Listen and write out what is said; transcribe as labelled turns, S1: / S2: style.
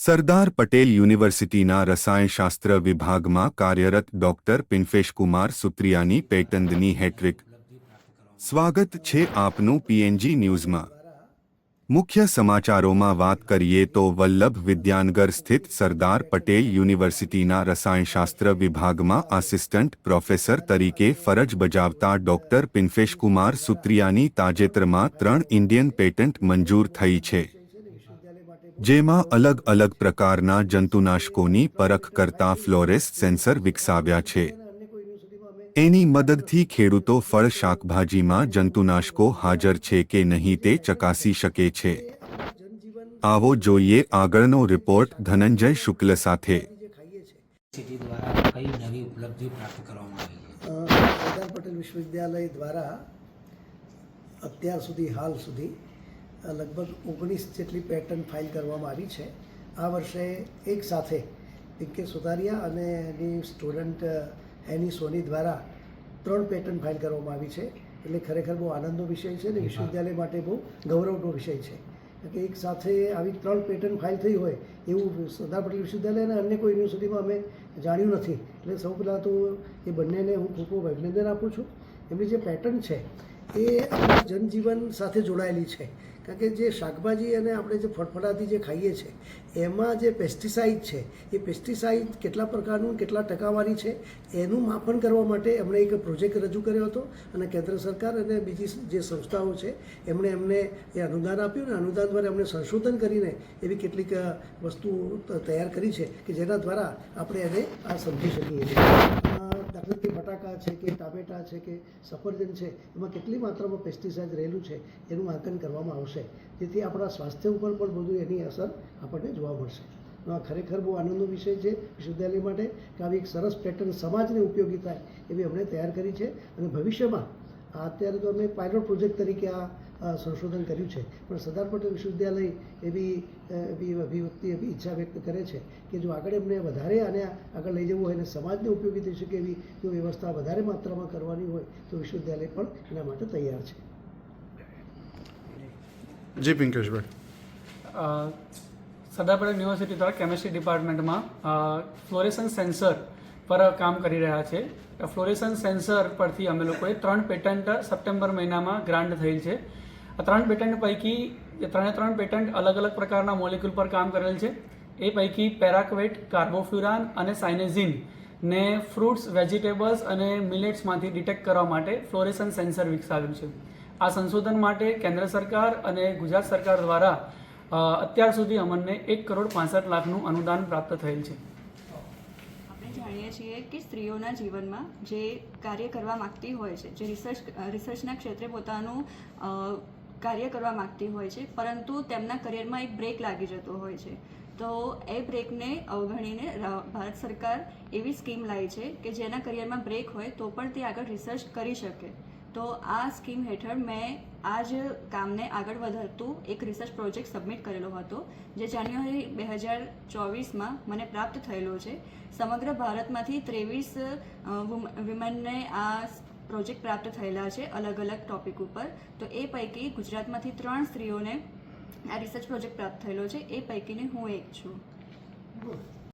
S1: સરદાર પટેલ યુનિવર્સિટીના રસાયણશાસ્ત્ર વિભાગમાં કાર્યરત ડોક્ટર પિન્ફેશકુમાર સુત્રિયાની પેટંદની હેટ્રિક. સ્વાગત છે આપનું પીએનજી ન્યૂઝમાં. મુખ્ય સમાચારોમાં વાત કરીએ તો વલ્લભ વિદ્યાનગર સ્થિત સરદાર પટેલ યુનિવર્સિટીના રસાયણશાસ્ત્ર વિભાગમાં આસિસ્ટન્ટ પ્રોફેસર તરીકે ફરજ બજાવતા ડોક્ટર પિન્ફેશકુમાર સુત્રિયાની તાજેતરમાં ત્રણ ઇન્ડિયન પેટન્ટ મંજૂર થઈ છે. જેમાં અલગ અલગ પ્રકારના જંતુનાશકોની પરખ કરતા ફ્લોરેસ સેન્સર વિકસાવ્યા છે. એની મદદથી ખેડૂતો ફળ શાકભાજીમાં જંતુનાશકો હાજર છે કે નહીં તે ચકાસી શકે છે. આવો જોઈએ આગળનો રિપોર્ટ ધનંજય શુક્લ સાથે.
S2: સિટી દ્વારા કઈ નવી ઉપલબ્ધિ પ્રાપ્ત કરવામાં આવી છે?
S3: સરદાર પટેલ વિશ્વવિદ્યાલય દ્વારા અત્યાર સુધી હાલ સુધી લગભગ ઓગણીસ જેટલી પેટર્ન ફાઇલ કરવામાં આવી છે. આ વર્ષે એક સાથે પિંકે સુતારિયા અને એની સ્ટુડન્ટ એની સોની દ્વારા ત્રણ પેટર્ન ફાઇલ કરવામાં આવી છે. એટલે ખરેખર બહુ આનંદનો વિષય છે અને વિશ્વવિદ્યાલય માટે બહુ ગૌરવનો વિષય છે. કે એક સાથે આવી ત્રણ પેટર્ન ફાઇલ થઈ હોય એવું સરદાર પટેલ વિશ્વવિદ્યાલય અને અન્ય કોઈ યુનિવર્સિટીમાં અમે જાણ્યું નથી. એટલે સૌ પહેલાં તો એ બંનેને હું ખૂબ ખૂબ અભિનંદન આપું છું. એમની જે પેટર્ન છે એ આપણા જનજીવન સાથે જોડાયેલી છે. કારણ કે જે શાકભાજી અને આપણે જે ફળફળાથી જે ખાઈએ છીએ એમાં જે પેસ્ટિસાઇડ છે, એ પેસ્ટિસાઇડ કેટલા પ્રકારનું, કેટલા ટકાવારી છે, એનું માપન કરવા માટે એમણે એક પ્રોજેક્ટ રજૂ કર્યો હતો અને કેન્દ્ર સરકાર અને બીજી જે સંસ્થાઓ છે, એમણે એમને એ અનુદાન આપ્યું અને અનુદાન દ્વારા એમણે સંશોધન કરીને એવી કેટલીક વસ્તુઓ વસ્તુ તૈયાર કરી છે કે જેના દ્વારા આપણે એને આ સમજી શકીએ છીએ. અ, દાખલા બટાકા છે કે ટામેટા છે કે સફરજન છે એમાં કેટલી માત્રામાં પેસ્ટિસાઇડ રહેલું છે એનું આંકન કરવામાં આવશે. જેથી આપણા સ્વાસ્થ્ય ઉપર પણ બધું એની અસર આપણને જોવા મળશે. આ ખરેખર બહુ આનંદનો વિષય છે વિશ્વવિદ્યાલય માટે કે આવી એક સરસ પેટર્ન સમાજને ઉપયોગી થાય એવી અમને તૈયાર કરી છે. અને ભવિષ્યમાં અત્યારે તો અમે પાયલોટ પ્રોજેક્ટ તરીકે આ સંશોધન કર્યું છે. પણ સરદાર પટેલ વિશ્વવિદ્યાલય એવી એવી અભિવ્યક્તિ એવી ઈચ્છા વ્યક્ત કરે છે કે જો આગળ એમને વધારે આને આગળ લઈ જવું હોય અને સમાજને ઉપયોગી થઈ શકે એવી જો વ્યવસ્થા વધારે માત્રામાં કરવાની હોય તો વિશ્વવિદ્યાલય પણ એના માટે તૈયાર છે.
S4: જી પિંકેશભાઈ.
S5: સરદાર પટેલ યુનિવર્સિટી દ્વારા કેમેસ્ટ્રી ડિપાર્ટમેન્ટમાં ફ્લોરેસન સેન્સર પર કામ કરી રહ્યા છે. ફ્લોરેસન સેન્સર પરથી અમે લોકોએ ત્રણ પેટન્ટ સપ્ટેમ્બર મહિનામાં ગ્રાન્ટ થયેલ છે. આ ત્રણ પેટન્ટ પૈકી ત્રણે ત્રણ પેટન્ટ અલગ અલગ પ્રકારના મોલિક્યુલ પર કામ કરેલ છે. એ પૈકી પેરાક્વેટ કાર્બોફ્યુરાન અને સાઇનેઝિન ને ફ્રૂટ્સ વેજીટેબલ્સ અને મિલેટ્સમાંથી ડિટેક્ટ કરવા માટે ફ્લોરેસન સેન્સર વિકસાવ્યું છે. આ સંશોધન માટે કેન્દ્ર સરકાર અને ગુજરાત સરકાર દ્વારા અત્યાર સુધી અમને એક કરોડ પાસઠ લાખનું અનુદાન પ્રાપ્ત થયેલ છે.
S6: જાણીએ છીએ કે સ્ત્રીઓના જીવનમાં જે કાર્ય કરવા માગતી હોય છે, જે રિસર્ચ રિસર્ચના ક્ષેત્રે પોતાનું કાર્ય કરવા માગતી હોય છે, પરંતુ તેમના કરિયરમાં એક બ્રેક લાગી જતો હોય છે. તો એ બ્રેકને અવગણીને ભારત સરકાર એવી સ્કીમ લાવી છે કે જેના કરિયરમાં બ્રેક હોય તો પણ તે આગળ રિસર્ચ કરી શકે. તો આ સ્કીમ હેઠળ મેં આ જ કામને આગળ વધારતું એક રિસર્ચ પ્રોજેક્ટ સબમિટ કરેલો હતો, જે જાન્યુઆરી બે હજાર ચોવીસમાં મને પ્રાપ્ત થયેલો છે. સમગ્ર ભારતમાંથી ત્રેવીસ વિમેનને આ પ્રોજેક્ટ પ્રાપ્ત થયેલા છે અલગ અલગ ટોપિક ઉપર. તો એ પૈકી ગુજરાતમાંથી ત્રણ સ્ત્રીઓને આ રિસર્ચ પ્રોજેક્ટ પ્રાપ્ત થયેલો છે. એ પૈકીની હું એક છું.